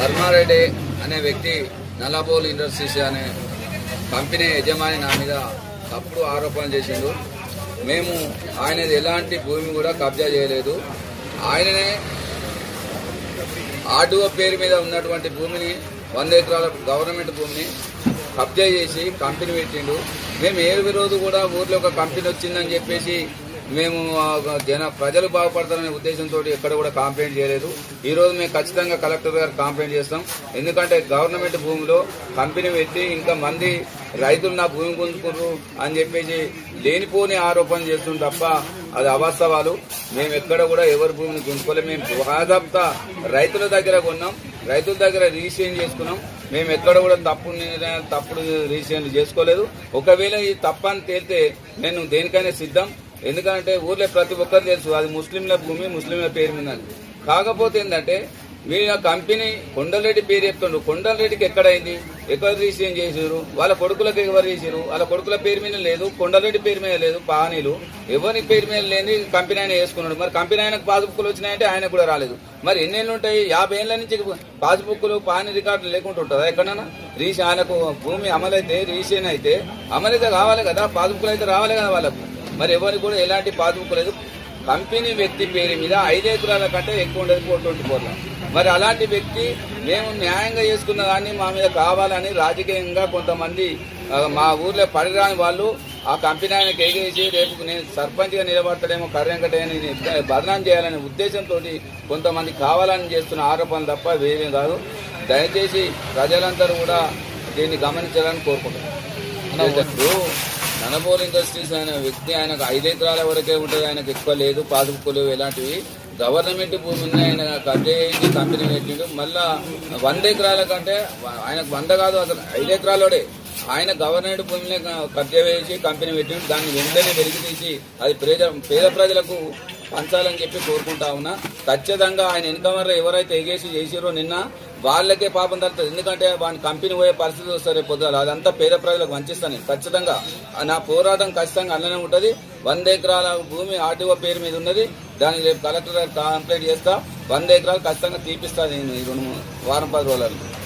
ధర్మారెడ్డి అనే వ్యక్తి నల్లబోల్ ఇండస్ట్రీస్ అనే కంపెనీ యజమాని నా మీద తప్పుడు ఆరోపణలు చేసిండు. మేము ఆయనది ఎలాంటి భూమి కూడా కబ్జా చేయలేదు. ఆయననే ఆర్డీఓ పేరు మీద ఉన్నటువంటి భూమిని వంద ఎకరాల గవర్నమెంట్ భూమిని కబ్జా చేసి కంపెనీ పెట్టిండు. మేము ఏ రోజు కూడా ఊర్లో ఒక కంపెనీ వచ్చిందని చెప్పేసి మేము జన ప్రజలు బాగుపడతారనే ఉద్దేశంతో ఎక్కడ కూడా కంప్లైంట్ చేయలేదు. ఈ రోజు మేము ఖచ్చితంగా కలెక్టర్ గారు కాంప్లైంట్ చేస్తాం. ఎందుకంటే గవర్నమెంట్ భూమిలో కంపెనీ పెట్టి ఇంకా మంది రైతులు నా భూమి గుంజుకున్నారు అని చెప్పేసి లేనిపోని ఆరోపణ చేస్తుంది తప్ప అది అవాస్తవాలు. మేము ఎక్కడ కూడా ఎవరి భూమిని గుంజుకోలేదు మేము బాధాప్త రైతుల దగ్గర కొన్నాం. రైతుల దగ్గర రిజిస్ట్రేషన్ చేసుకున్నాం. మేము ఎక్కడ కూడా తప్పుడు నిర్ణయాలు తప్పుడు రిజిస్ట్రేషన్ చేసుకోలేదు. ఒకవేళ ఈ తప్పని తేలితే నేను దేనికైనా సిద్ధం. ఎందుకంటే ఊర్లో ప్రతి ఒక్కరు తెలుసు అది ముస్లింల భూమి ముస్లింల పేరు మీద కాకపోతే ఏంటంటే వీళ్ళ కంపెనీ కొండలరెడ్డి పేరు చెప్తుండ్రు. కొండలరెడ్డికి ఎక్కడైంది? ఎక్కడ రిజిస్ట్రేషన్ చేసారు వాళ్ళ కొడుకులకు ఎవరు చేసారు వాళ్ళ కొడుకుల పేరు మీద లేదు కొండలరెడ్డి పేరు మీద లేదు పానీలు. ఎవరి పేరు మీద లేని కంపెనీ ఆయన వేసుకున్నాడు. మరి కంపెనీ ఆయనకు పాస్బుక్లు వచ్చినాయంటే ఆయన కూడా రాలేదు. మరి ఎన్నేళ్ళు ఉంటాయి? యాభై ఏళ్ళ నుంచి పాస్బుక్లు పానీ రికార్డులు లేకుండా ఉంటుందా? ఎక్కడన్నా? రీసీ ఆయనకు భూమి అమలైతే రిజిస్ట్రేషన్ అయితే అమలైతే కావాలి కదా? పాస్బుక్లు అయితే రావాలి కదా వాళ్ళకు. మరి ఎవరికి కూడా ఎలాంటి పాస్బుక్ లేదు. కంపెనీ వ్యక్తి పేరు మీద ఐదు ఎకరాల కంటే ఎక్కువ ఉండదు ఫోర్ ట్వంటీ ఫోర్లో మరి అలాంటి వ్యక్తి మేము న్యాయంగా చేసుకున్న దాన్ని మా మీద కావాలని రాజకీయంగా కొంతమంది మా ఊర్లో పడిరాని వాళ్ళు ఆ కంపెనీ ఆయన ఎగేసి రేపు నేను సర్పంచ్గా నిలబడతాడేమో కర్రెంకటేని బదనాం చేయాలనే ఉద్దేశంతో కొంతమంది కావాలని చేస్తున్న ఆరోపణలు తప్ప వేరేం కాదు. దయచేసి ప్రజలందరూ కూడా దీన్ని గమనించాలని కోరుకుంటున్నాను ఇప్పుడు ఇండస్ట్రీస్ అనే వ్యక్తి ఆయనకు ఐదు ఎకరాల వరకే ఉంటుంది ఆయనకు ఎక్కువ లేదు పాదుకులు ఇలాంటివి గవర్నమెంట్ భూమిని ఆయన కబ్జా చేసి కంపెనీ పెట్టిండు. మళ్ళా వంద ఎకరాల కంటే ఆయనకు వంద కాదు అసలు ఐదు ఎకరాలోడే. ఆయన గవర్నమెంట్ భూమిని కబ్జా చేసి కంపెనీ పెట్టిండు. దాన్ని వెంటనే వెలికి తీసి అది పేద పేద ప్రజలకు పంచాలని చెప్పి కోరుకుంటా ఉన్నా. ఖచ్చితంగా ఆయన ఇన్కమర్ ఎవరైతే ఎగేసి చేసిరో నిన్న వాళ్ళకే పాపం తగ్గుతుంది ఎందుకంటే వాని కంపెనీ పోయే పరిస్థితి వస్తారు రేపు అదంతా పేద ప్రజలకు వంచిస్తాను నేను. ఖచ్చితంగా. నా పోరాటం ఖచ్చితంగా అన్ననే ఉంటుంది. వంద ఎకరాల భూమి ఆర్టీఓ పేరు మీద ఉన్నది. దాన్ని రేపు కలెక్టర్ కంప్లైంట్ చేస్తా. వంద ఎకరాలు ఖచ్చితంగా తీపిస్తాను నేను ఈ రెండు వారం పది రోజులలో.